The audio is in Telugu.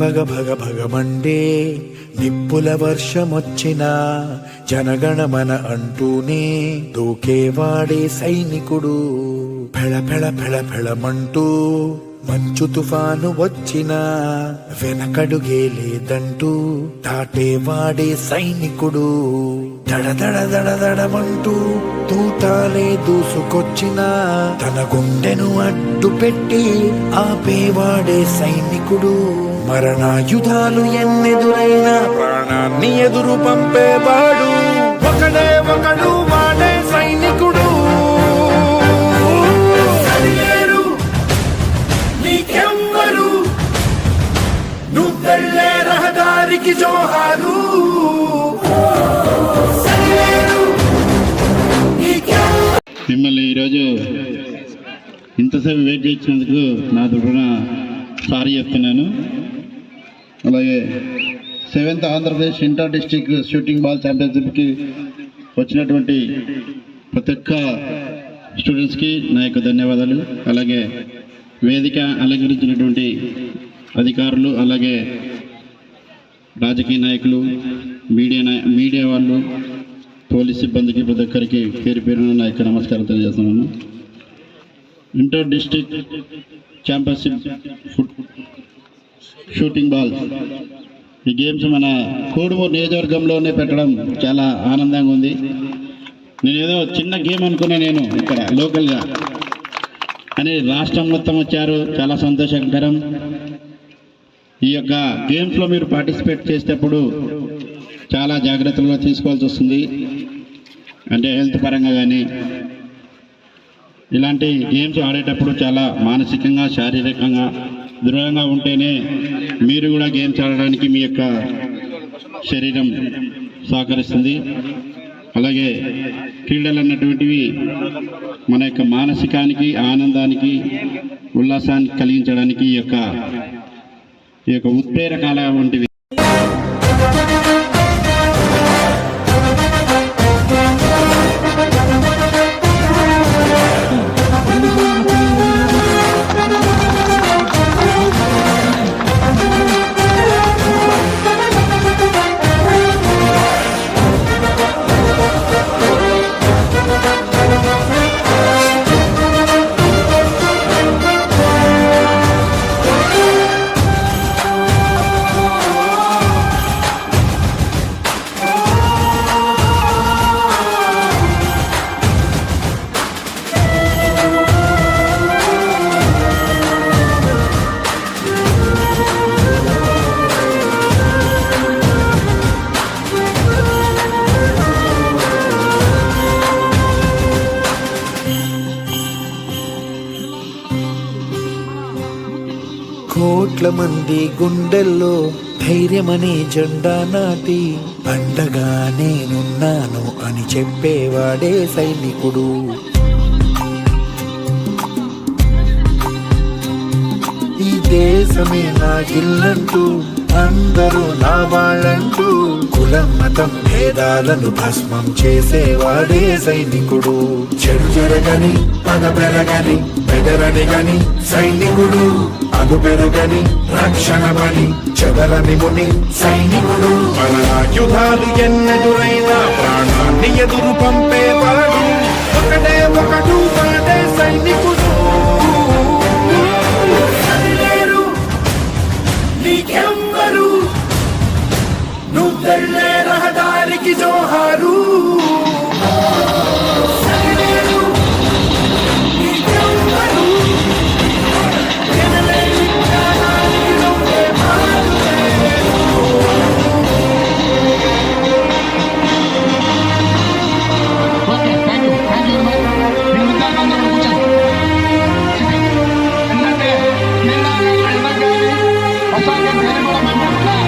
భగ భగ భగమండే నిప్పుల వర్షమొచ్చినా జనగణమన అంటూనే దూకేవాడే సైనికుడు. ఫెళ ఫెళ ఫెళ ఫెళమంటూ మంచు తుఫాను వచ్చినా వెనకడుగే లేదంటూ దాటేవాడే సైనికుడు. దడ దడ దడ దడమంటూ తూటాలే దూసుకొచ్చినా తన గుండెను అడ్డు పెట్టి ఆపేవాడే సైనికుడు. మరణాయుధాలు ఎన్నెదురైనా ప్రాణాన్ని ఎదురు పంపేవాడు ఒకడే ఒకడు వాడే సైనికుడు. నీకెవ్వరు? నువ్వెళ్ళే రహదారికి జోహారు మిమ్మల్ని ఈరోజు ఇంతసేపు వెయిట్ చేసినందుకు నా తరఫున సారీ చెప్తున్నాను. అలాగే seventh Andhra Pradesh inter district shooting ball ఛాంపియన్షిప్కి వచ్చినటువంటి ప్రతి ఒక్క స్టూడెంట్స్కి నా యొక్క ధన్యవాదాలు. అలాగే వేదిక అలంకరించినటువంటి అధికారులు అలాగే రాజకీయ నాయకులు మీడియా నాయ మీడియా వాళ్ళు పోలీస్ సిబ్బందికి ప్రతి ఒక్కరికి పేరు పేరున నా యొక్క నమస్కారం తెలియజేస్తున్నాను. Inter district championship foot shooting ball. ఈ గేమ్స్ మన కోడుమూరు నియోజకవర్గంలోనే పెట్టడం చాలా ఆనందంగా ఉంది. నేను ఏదో చిన్న గేమ్ అనుకున్నా నేను ఇక్కడ లోకల్గా అని రాష్ట్రం మొత్తం వచ్చారు. చాలా సంతోషకరం. ఈ యొక్క గేమ్స్లో మీరు పార్టిసిపేట్ చేసేటప్పుడు చాలా జాగ్రత్తలుగా తీసుకోవాల్సి వస్తుంది. అంటే హెల్త్ పరంగా కానీ ఇలాంటి గేమ్స్ ఆడేటప్పుడు చాలా మానసికంగా శారీరకంగా దృఢంగా ఉంటేనే మీరు కూడా గేమ్స్ ఆడడానికి మీ యొక్క శరీరం సహకరిస్తుంది. అలాగే క్రీడలు అన్నటువంటివి మన యొక్క మానసికానికి ఆనందానికి ఉల్లాసాన్ని కలిగించడానికి ఈ యొక్క ఈ యొక్క ఉత్ప్రేరకాల వంటివి కోట్ల మంది గుండెల్లో ధైర్యమనే జెండా నాటి అండగా నేనున్నాను అని చెప్పేవాడే సైనికుడు. దేశమే నా ఇల్లంటూ అందరూ నా వాళ్ళంటూ కులం మతం భేదాలను భస్మం చేసేవాడే సైనికుడు. చెడు జరగని పగ పెరగని బెదరని గని సైనికుడు. అగు పెరుగని రక్షణ బలి చెదరని ముని సైనికుడు. యుధాలు ఎన్నెదురైనా ప్రాణాన్ని ఎదురు పంపేవాడు ఒకటే ఒకడు Hasta luego.